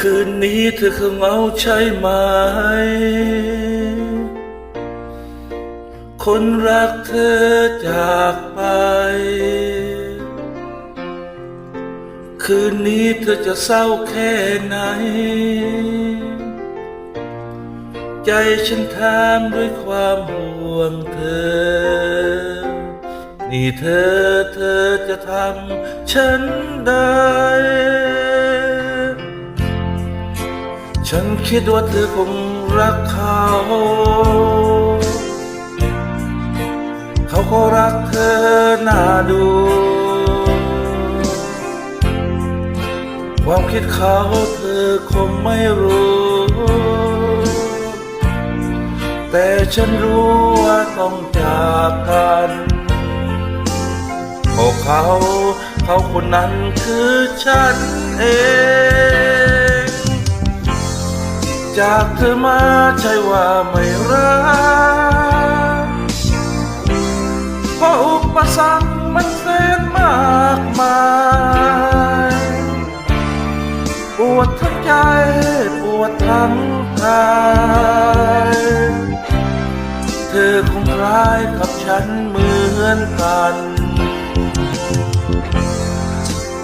คืนนี้เธอคงเอาใช่ไหม คนรักเธอจากไป คืนนี้เธอจะเศร้าแค่ไหน ใจฉันถามด้วยความห่วงเธอ นี่เธอเธอจะทำฉันได้ ฉันคิดว่าเธอคงรักเขา เขาก็รักเธอน่าดู ความคิดเขาเธอคงไม่รู้ แต่ฉันรู้ว่าต้องจากกัน เพราะเขา เขาคนนั้นคือฉันเอง จากเธอมาใช่ว่าไม่รักเพราะอุปสรรคมันแสนมากมายปวดทั้งใจปวดทั้งกายเธอคงคล้ายกับฉันเหมือนกัน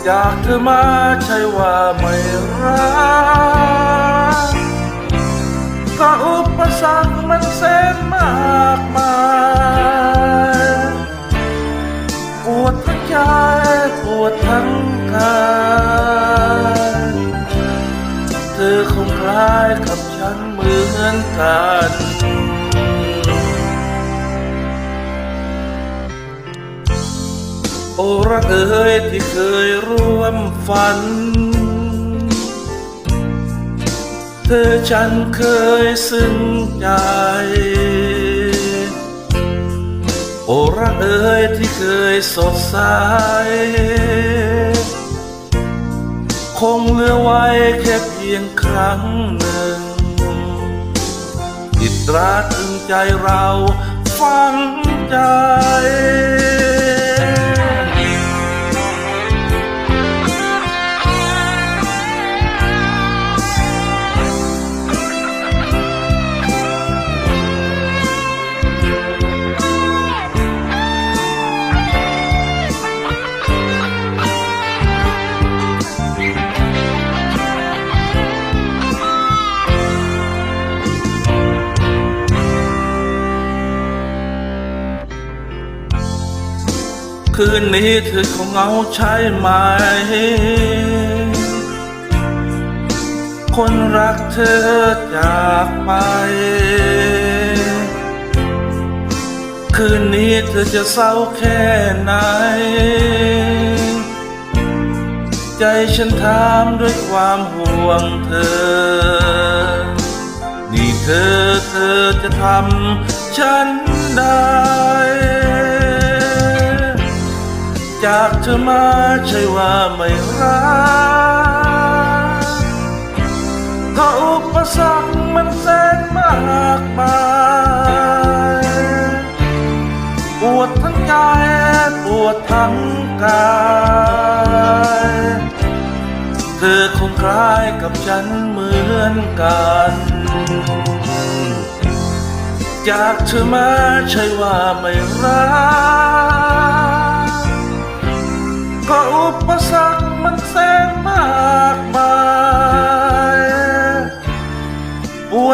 จากเธอมาใช่ว่าไม่รักก็อุปสรรคมันแสนมากมายปวดทั้งใจปวดทั้งกายเธอคงคล้ายกับฉันเหมือนกัน โอรักเอ๋ยที่เคยร่วมฝัน เธอฉันเคยซึ้งใจ โอรักเอ๋ยที่เคยสดใส คงเหลือไว้แค่เพียงครั้งหนึ่งติตราตรึงใจเราฝังใจ คืนนี้เธอคงเหงาใช่ไหม คนรักเธอจากไป คืนนี้เธอจะเศร้าแค่ไหน ใจฉันถามด้วยความห่วงเธอ นี่เธอเธอจะทำฉันได้ จากเธอมาใช่ว่าไม่รักก็อุปสรรคมันแสนมากมายปวดทั้งใจปวดทั้งกายเธอคงคล้ายกับฉันเหมือนกันจากเธอมาใช่ว่าไม่รัก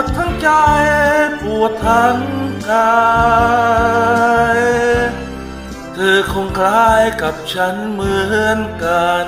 ดทั้งใจ ปวดทั้งกายเธอคงคล้ายกับฉันเหมือนกัน